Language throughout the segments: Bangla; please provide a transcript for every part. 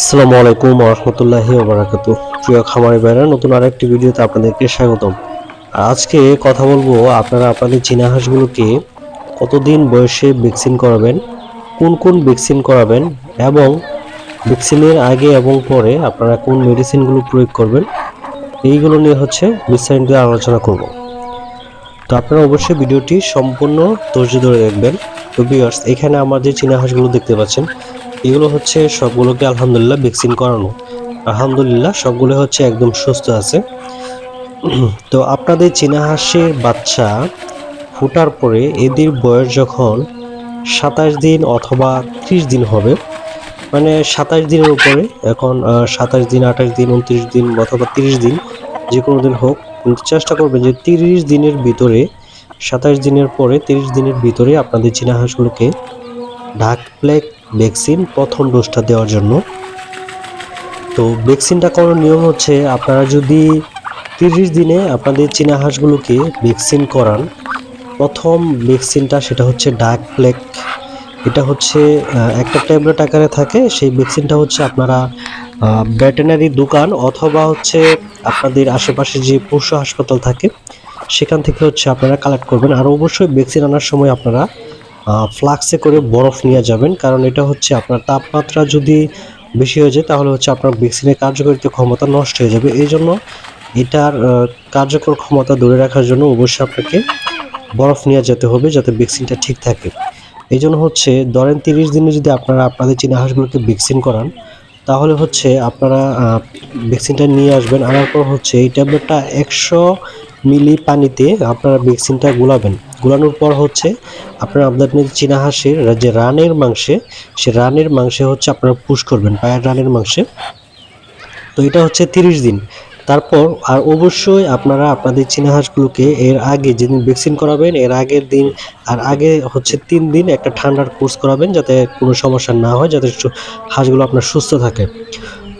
আসসালামু আলাইকুম রহমতুল্লাহি ওবরাকাত প্রিয় খামারি ভাইরা, নতুন আরেকটি ভিডিওতে আপনাদেরকে স্বাগতম। আজকে কথা বলব, আপনারা, আপনাদের চীনা হাঁসগুলোকে কতদিন বয়সে ভ্যাকসিন করাবেন, কোন কোন ভ্যাকসিন করাবেন, এবং ভ্যাকসিনের আগে এবং পরে আপনারা কোন মেডিসিনগুলো প্রয়োগ করবেন, এইগুলো নিয়ে হচ্ছে বিস্তারিত আলোচনা করব। তো আপনারা অবশ্যই ভিডিওটি সম্পূর্ণ ধৈর্য ধরে দেখবেন। তো ভিউয়ার্স এখানে আমার যে চীনা হাঁসগুলো দেখতে পাচ্ছেন এগুলো হচ্ছে সবগুলোকে আলহামদুলিল্লাহ ভ্যাকসিন করানো। আলহামদুলিল্লাহ সবগুলো হচ্ছে একদম সুস্থ আছে। তো আপনাদের চীনা হাঁসের বাচ্চা ফুটার পরে এদের বয়স যখন সাতাশ দিন অথবা ত্রিশ দিন হবে মানে সাতাশ দিনের উপরে, এখন সাতাশ দিন, আঠাশ দিন, উনত্রিশ দিন অথবা তিরিশ দিন যে কোনো দিন হোক চেষ্টা করবেন যে তিরিশ দিনের ভিতরে, সাতাশ দিনের পরে, তিরিশ দিনের ভিতরে আপনাদের চীনা হাঁসগুলোকে ঢাক প্লেগ ভ্যাকসিন প্রথম ডোজটা দেওয়ার জন্য। তো ভ্যাকসিনটা করার নিয়ম হচ্ছে আপনারা যদি তিরিশ দিনে আপনাদের চীনা হাঁসগুলোকে ভ্যাকসিন করান, প্রথম ভ্যাকসিনটা সেটা হচ্ছে ডাক প্লেক। এটা হচ্ছে একটা ট্যাবলেট আকারে থাকে, সেই ভ্যাকসিনটা হচ্ছে আপনারা ভেটেনারি দোকান অথবা হচ্ছে আপনাদের আশেপাশে যে পশু হাসপাতাল থাকে, সেখান থেকে হচ্ছে আপনারা কালেক্ট করবেন। আর অবশ্যই ভ্যাকসিন আনার সময় আপনারা ফ্লাক্সে করে বরফ নিয়ে যাবেন। কারণ এটা হচ্ছে আপনার তাপমাত্রা যদি বেশি হয়ে যায়, তাহলে হচ্ছে আপনার ভ্যাকসিনের কার্যকারিতা ক্ষমতা নষ্ট হয়ে যাবে। এই জন্য এটার কার্যকর ক্ষমতা ধরে রাখার জন্য অবশ্যই আপনাকে বরফ নিয়ে যেতে হবে, যাতে ভ্যাকসিনটা ঠিক থাকে। এই জন্য হচ্ছে, ধরেন তিরিশ দিনে যদি আপনারা আপনাদের চীনা হাঁসগুলোকে ভ্যাকসিন করান, তাহলে হচ্ছে আপনারা ভ্যাকসিনটা নিয়ে আসবেন। আনার পর হচ্ছে এই ট্যাবলেটটা একশো মিলি পানিতে আপনারা ভ্যাকসিনটা গুলাবেন। গুলানোর পর হচ্ছে আপনারা আপনাদের চীনা হাঁসের, যে রানের মাংসে, সে রানের মাংসে হচ্ছে আপনারা পুশ করবেন, পায়ের রানের মাংসে। তো এটা হচ্ছে তিরিশ দিন। তারপর আর অবশ্যই আপনারা আপনাদের চীনা হাঁসগুলোকে এর আগে যেদিন ভ্যাকসিন করাবেন, এর আগের দিন আর আগে হচ্ছে তিন দিন একটা ঠান্ডার কোর্স করাবেন যাতে কোনো সমস্যা না হয়, যাতে হাঁসগুলো আপনার সুস্থ থাকে।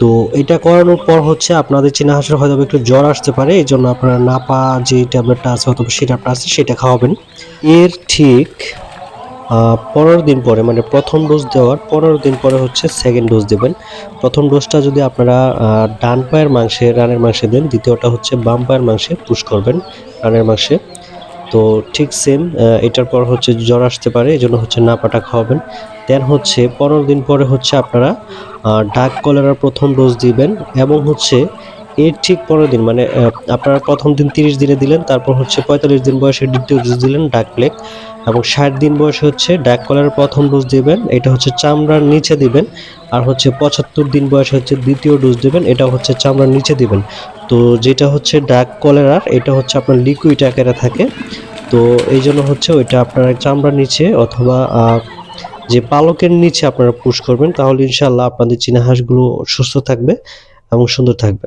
তো এটা করানোর পর হচ্ছে আপনাদের চীনা হাঁসের হয়তো একটু জ্বর আসতে পারে এই জন্য আপনারা নাপা যে ট্যাবলেটটা আছে অথবা সিরাপটা আছে সেটা খাওয়াবেন। এর ঠিক পনেরো দিন পরে মানে প্রথম ডোজ দেওয়ার পনেরো দিন পরে হচ্ছে সেকেন্ড ডোজ দেবেন। প্রথম ডোজটা যদি আপনারা ডান পায়ের মাংসে, রানের মাংসে দেন, দ্বিতীয়টা হচ্ছে বাম পায়ের মাংসে পুশ করবেন রানের মাংসে। তো ঠিক সেম এটার পর হচ্ছে জ্বর আসতে পারে এই জন্য হচ্ছে নাপাটা খাওয়াবেন। দেন হচ্ছে পনেরো দিন পরে হচ্ছে আপনারা ডাক কলেরার প্রথম ডোজ দিবেন এবং হচ্ছে এর ঠিক পনেরো দিন মানে আপনারা প্রথম দিন তিরিশ দিনে দিলেন, তারপর হচ্ছে পঁয়তাল্লিশ দিন বয়সে দ্বিতীয় ডোজ দিলেন ডাক প্লেগ এবং ষাট দিন বয়সে হচ্ছে ডাক কলেরার প্রথম ডোজ দিবেন, এটা হচ্ছে চামড়ার নিচে দিবেন আর হচ্ছে পঁচাত্তর দিন বয়সে হচ্ছে দ্বিতীয় ডোজ দিবেন এটা হচ্ছে চামড়ার নিচে দিবেন। তো যেটা হচ্ছে ডাক কলেরার, এটা হচ্ছে আপনার লিকুইড আকারে থাকে, তো এই জন্য হচ্ছে ওইটা আপনার চামড়ার নিচে অথবা যে পালকের নিচে আপনারা পুশ করবেন, তাহলে ইনশাল্লাহ আপনাদের চীনা হাঁসগুলো সুস্থ থাকবে এবং সুন্দর থাকবে।